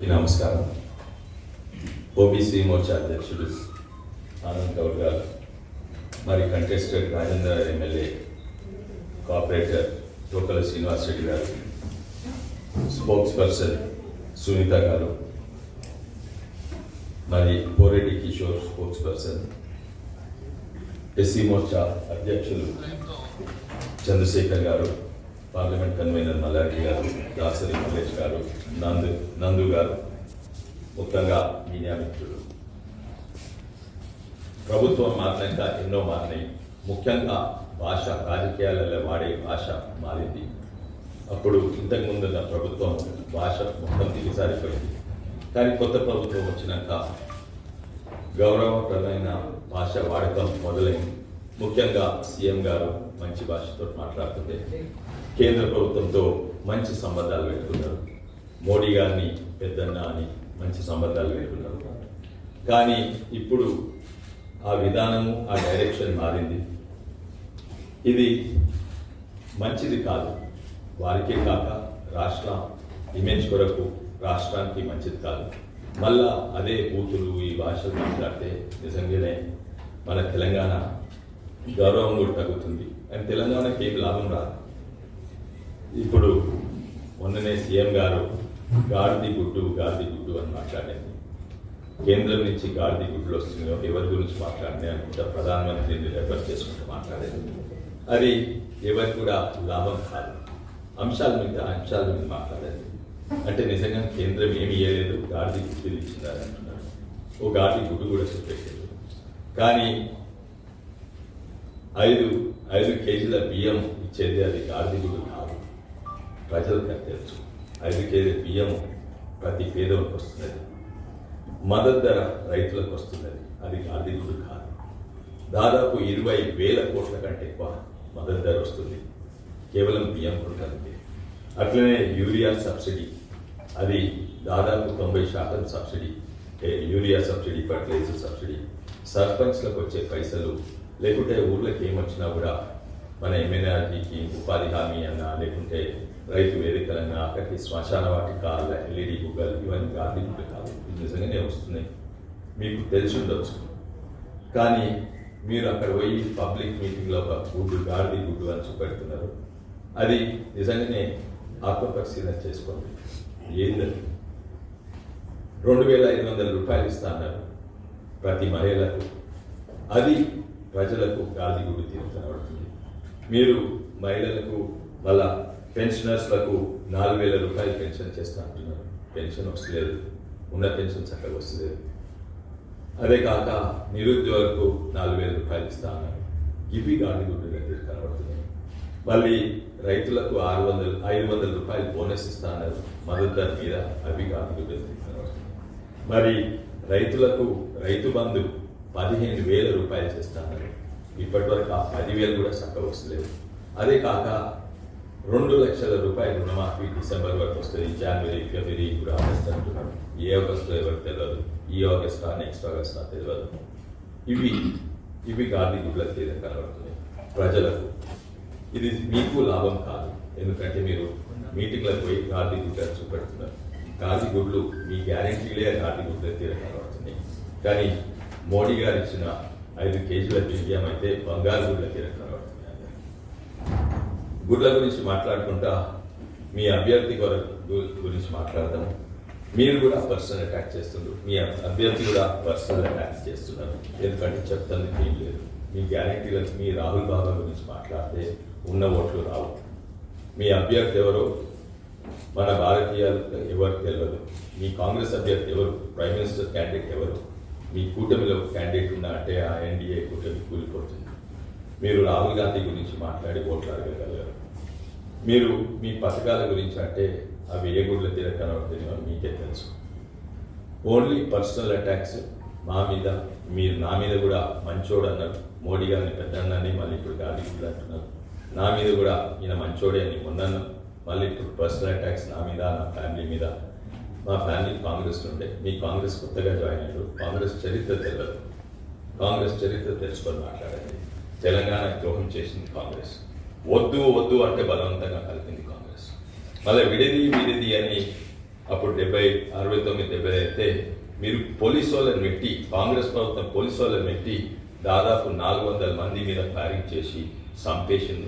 నమస్కారం. ఓబీసీ మోర్చా అధ్యక్షుడు ఆనంద్ గౌడ్ గారు మరి contested Rajendra MLA cooperator Tokala Srinivas Reddy garu person Sunitha garu మరి Poreddy Kishore spokesperson SC Morcha అధ్యక్షులు చంద్రశేఖర్ గారు పార్లమెంట్ కన్వీనర్ మల్లారెడ్డి గారు దాసరి మల్లేష్ గారు నందు నందు గారు మొత్తంగా మీడియా మిత్రులు. ప్రభుత్వం మారినాక ఎన్నో మారినాయి. ముఖ్యంగా భాష రాజకీయాలలో వాడే భాష మారింది. అప్పుడు ఇంతకుముందున్న ప్రభుత్వం భాష మొత్తం దిగజారిపోయింది. కానీ కొత్త ప్రభుత్వం వచ్చినాక గౌరవప్రదమైన భాష వాడకం మొదలైంది. ముఖ్యంగా సీఎం గారు మంచి భాషతో మాట్లాడుతుంటే కేంద్ర ప్రభుత్వంతో మంచి సంబంధాలు పెట్టుకున్నారు. మోడీ గారిని పెద్దన్న అని మంచి సంబంధాలు పెట్టుకున్నారు. కానీ ఇప్పుడు ఆ విధానము ఆ డైరెక్షన్ మారింది. ఇది మంచిది కాదు. వారికే కాక రాష్ట్ర ఇమేజ్ కొరకు రాష్ట్రానికి మంచిది కాదు. మళ్ళా అదే బూతులు ఈ భాషలు మాట్లాడితే నిజంగానే మన తెలంగాణ గౌరవం కూడా తగ్గుతుంది. అండ్ తెలంగాణకి ఏం లాభం రాదు. ఇప్పుడు మొన్ననే సీఎం గారు గాడిది గుడ్డు గాడిది గుడ్డు అని మాట్లాడింది. కేంద్రం నుంచి గాడిది గుడ్లు వస్తున్నాయో ఎవరి గురించి మాట్లాడినా అనుకుంటా ప్రధానమంత్రిని రెఫర్ చేసుకుంటూ మాట్లాడేది. అది ఎవరికి కూడా లాభం కాదు. అంశాల మీద అంశాల మీద మాట్లాడేది. అంటే నిజంగా కేంద్రం ఏమి ఇవ్వలేదు గాడిది గుడ్డులు ఇచ్చిందని అంటున్నారు. ఓ గాడిది గుడ్డు కూడా చెప్పేసారు కానీ ఐదు ఐదు కేజీల బియ్యం ఇచ్చేది అది గాడిది కాదు. ప్రజలకు అది తెలుసు. ఐదు కేజీ బియ్యం ప్రతి పేదలకు వస్తున్నది. మద్దతు ధర రైతులకు వస్తున్నది. అది గాడిది కాదు. దాదాపు ఇరవై వేల కోట్ల కంటే ఎక్కువ మద్దతు ధర వస్తుంది. కేవలం బియ్యం కొనడానికి అట్లనే యూరియా సబ్సిడీ. అది దాదాపు తొంభై శాతం subsidy. Urea subsidy fertilizer subsidy. సర్పంచ్లకు వచ్చే పైసలు లేకుంటే ఊర్లోకి ఏమొచ్చినా కూడా మన ఎమ్మెల్యేకి ఉపాధి హామీ అన్నా లేకుంటే రైతు వేదికలన్నా అక్కడికి శ్మశాన వాటిక ఎల్ఈడి గుగ్గలు ఇవన్నీ గాంధీ గుడ్లు కాదు. ఇది నిజంగానే వస్తున్నాయి. మీకు తెలిసి ఉండవచ్చు కానీ మీరు అక్కడ పోయి పబ్లిక్ మీటింగ్లో ఒక గుడ్డు గాడిది గుడ్డు అని చూపెడుతున్నారు. అది నిజంగానే ఆత్మపరిశీలన చేసుకోండి. ఏంటది రెండు వేల ఐదు వందల రూపాయలు ఇస్తా అన్నారు ప్రతి మహిళకు అది ప్రజలకు గాలి గుడి తీరు కనబడుతుంది. మీరు మహిళలకు మళ్ళా పెన్షనర్స్లకు నాలుగు వేల రూపాయలు పెన్షన్ చేస్తా అంటున్నారు. పెన్షన్ వస్తలేదు. ఉన్న పెన్షన్ చక్కగా వస్తలేదు. అదే కాక నిరుద్యోగులకు నాలుగు వేల రూపాయలు ఇస్తా అన్నారు. ఇవి గాలి గుడ్డు దగ్గర కనబడుతున్నాయి. మళ్ళీ రైతులకు ఆరు వందలు ఐదు వందల రూపాయలు బోనస్ ఇస్తా అన్నారు. మద్దతు మీద అవి గాలి గుడ్డు కనబడుతుంది కనబడుతున్నాయి. మరి రైతులకు రైతు బంధు పదిహేను వేల రూపాయలు చేస్తున్నారు ఇప్పటి వరకు ఆ పదివేలు కూడా చక్కగా వస్తలేదు అదే కాక రెండు లక్షల రూపాయలు రుణమాఫీ డిసెంబర్ వరకు వస్తుంది జనవరి ఫిబ్రవరి ఇప్పుడు ఆగస్ట్ అంటున్నాడు. ఏ ఆగస్ట్లో ఎవరికి తెలియదు ఈ ఆగస్టా నెక్స్ట్ ఆగస్టా తెలియదు ఇవి ఇవి గాంధీ గుడ్ల తీరం కనబడుతుంది ప్రజలకు ఇది మీకు లాభం కాదు. ఎందుకంటే మీరు మీటింగ్లకు పోయి గాంధీ గుడ్లను చూపెడుతున్నారు. గాంధీ గుడ్లు మీ గ్యారంటీలే గాంధీ గుడ్ల తీరం కనబడుతున్నాయి. కానీ మోడీ గారు ఇచ్చిన ఐదు కేజీల బియ్యం అయితే బంగారు గుడ్ల తీర గుడ్ల గురించి మాట్లాడుకుంటా మీ అభ్యర్థి కొరకు గురించి మాట్లాడదాం మీరు కూడా పర్సనల్ అటాక్ చేస్తున్నారు మీ అభ్యర్థి కూడా పర్సనల్ అటాక్ చేస్తున్నారు. ఎందుకంటే చెప్తాను ఏం లేదు. మీ గ్యారంటీల మీ రాహుల్ బాబా గురించి మాట్లాడితే ఉన్న ఓట్లు రావు. మీ అభ్యర్థి ఎవరో మన భారతీయులకు ఎవరు తెలియదు మీ కాంగ్రెస్ అభ్యర్థి ఎవరు? ప్రైమ్ మినిస్టర్ క్యాండిడేట్ ఎవరు? మీ కూటమిలో క్యాండిడేట్ ఉన్నా అంటే ఆ ఎన్డీఏ కూటమి కూలిపోతుంది. మీరు రాహుల్ గాంధీ గురించి మాట్లాడి ఓట్లు అడగగలరు. మీరు మీ పథకాల గురించి అంటే అవి ఏ గుడ్ల తీర కనబడుతున్నాయో మీకే తెలుసు. ఓన్లీ పర్సనల్ అటాక్స్ మా మీద మీరు నా మీద కూడా మంచోడు అన్నారు. మోడీ గారిని పెద్దన్నని మళ్ళీ ఇప్పుడు గాంధీ గుడ్లు అంటున్నారు. నా మీద కూడా ఈయన మంచోడే అని మొన్న మళ్ళీ ఇప్పుడు పర్సనల్ అటాక్స్ నా మీద నా ఫ్యామిలీ మీద మా ఫ్యామిలీ కాంగ్రెస్ ఉండే. మీ కాంగ్రెస్ కొత్తగా జాయిన్ అయ్యారు కాంగ్రెస్ చరిత్ర తెలియదు కాంగ్రెస్ చరిత్ర తెలుసుకొని మాట్లాడండి. తెలంగాణ ద్రోహం చేసింది కాంగ్రెస్. వద్దు వద్దు అంటే బలవంతంగా కలిపింది కాంగ్రెస్. మళ్ళీ విడిది విడిది అని అప్పుడు డెబ్బై అరవై తొమ్మిది డెబ్బై అయితే మీరు పోలీసు వాళ్ళని పెట్టి కాంగ్రెస్ ప్రభుత్వం పోలీసు వాళ్ళని పెట్టి దాదాపు నాలుగు వందల మంది మీద ఫైరింగ్ చేసి సంపేషన్